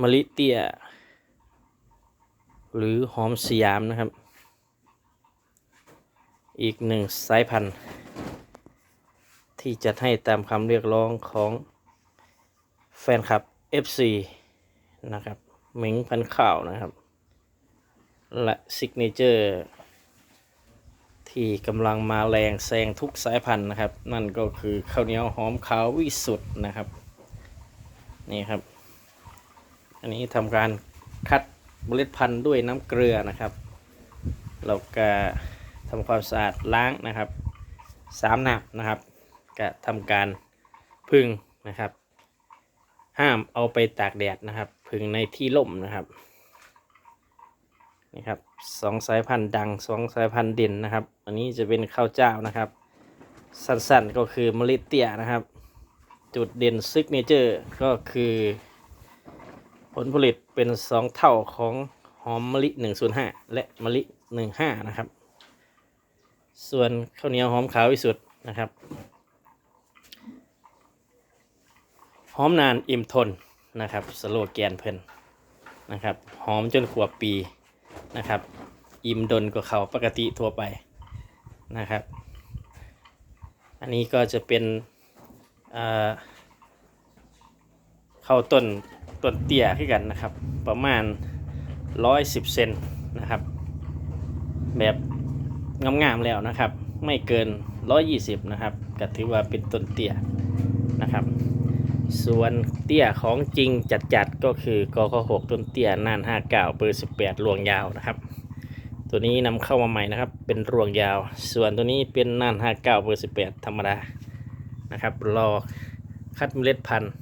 มะลิเตี้ย หรือหอมสยามนะครับ อีกหนึ่งสายพันธุ์ ที่จะให้ตามคำเรียกร้องของแฟนคลับ FC นะครับเหมิงพันข้าวนะครับ และซิกเนเจอร์ที่กำลังมาแรงแซงทุกสายพันธุ์นะครับ นั่นก็คือข้าวเหนียวหอมขาววิสุทธ์นะครับ นี่ครับ อันนี้ทำการคัดเมล็ดพันธุ์ด้วยน้ำเกลือนะครับ เราก็ทำความสะอาดล้างนะครับสามน้ำนะครับ ก็ทำการพึ่งนะครับ ห้ามเอาไปตากแดดนะครับ พึ่งในที่ร่มนะครับนี่ครับสองสายพันธุ์ดังสองสายพันธุ์เด่นนะครับ อันนี้จะเป็นข้าวเจ้านะครับ สั้นๆก็คือเมล็ดเตี้ยนะครับ จุดเด่นซิกเนเจอร์ก็คือ ผลผลิตเป็นสองเท่าของหอมมะลิ 105 และมะลิ 15 นะครับ ส่วนข้าวเหนียวหอมขาววิสุทธ์นะครับ หอมนานอิ่มทนนะครับสโลแกนเพิ่นนะครับหอมจนขวบปีนะครับ อิ่มดนกว่าเขาปกติทั่วไปนะครับ อันนี้ก็จะเป็นเข้าต้น ต้นเตี้ยขึ้นกันนะครับ ประมาณ 110เซนนะครับ แบบงามๆแล้วนะครับ ไม่เกิน 120 นะครับก็ถือว่าเป็นต้นเตี้ยนะครับ ส่วนเตี้ยของจริงจัดๆก็คือกก6ต้นเตี้ยน่าน59เบอร์18รวงยาวนะครับ ตัวนี้นำเข้ามาใหม่นะครับ เป็นรวงยาว ส่วนตัวนี้เป็นน่าน59เบอร์18 ธรรมดานะครับรอคัดเมล็ดพันธุ์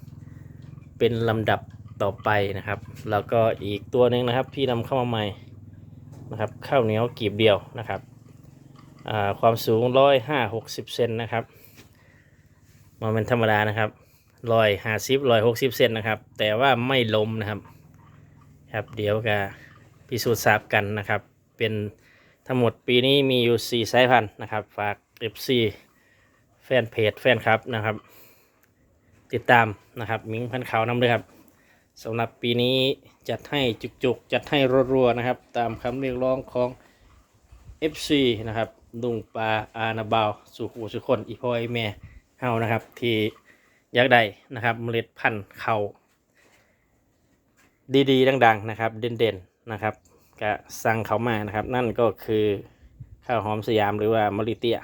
เป็นลำดับ ต่อไปนะครับ แล้วก็อีกตัวหนึ่งนะครับที่นำเข้ามาใหม่นะครับข้าวเหนียวกีบเดียวนะครับความสูงร้อยห้าหกสิบเซนนะครับมันเป็นธรรมดานะครับร้อยห้าสิบร้อยหกสิบเซนนะครับ แต่ว่าไม่ล้มนะครับครับเดี๋ยวก็พิสูจน์ทราบกันนะครับ เป็นทั้งหมดปีนี้มีอยู่สี่สายพันธุ์นะครับ ฝาก FC แฟนเพจแฟนครับนะครับ ติดตามนะครับ มิงพันขาวนำเลยครับ สำหรับปีนี้จัดให้จุกๆ จัดให้รัวๆนะครับ ตามคำเรียกร้องของ FC นะครับดุงปลาอานาบาวสุขูสุคนอีพอยแม่เฮานะครับ ที่อยากได้นะครับเมล็ดพันธุ์เขาดีๆ ดัง ๆ นะครับ เด่นๆนะครับก็สั่งเขามานะครับ นั่นก็คือข้าวหอมสยามหรือว่ามะลิเตีย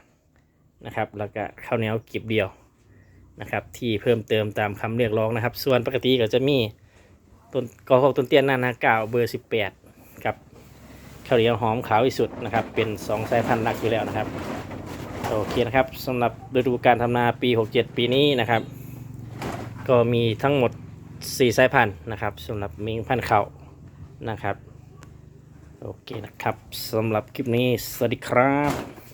นะครับ แล้วก็ข้าวเหนียวกีบเดียวนะครับ ที่เพิ่มเติมตามคำเรียกร้องนะครับ ส่วนปกติก็จะมี ต้นกอหกต้นเตี้ยนหนานาเก้าเบอร์สิบแปดกับข้าวเหนียวหอมขาวอีสุดนะครับ เป็นสองสายพันธุ์หลักอยู่แล้วนะครับ โอเคนะครับสำหรับฤดูการทำนาปี 67 ปีนี้นะครับ ก็มีทั้งหมด 4 สายพันธุ์นะครับสำหรับมิงพันธุ์เขานะครับ โอเคนะครับสำหรับคลิปนี้ สวัสดีครับ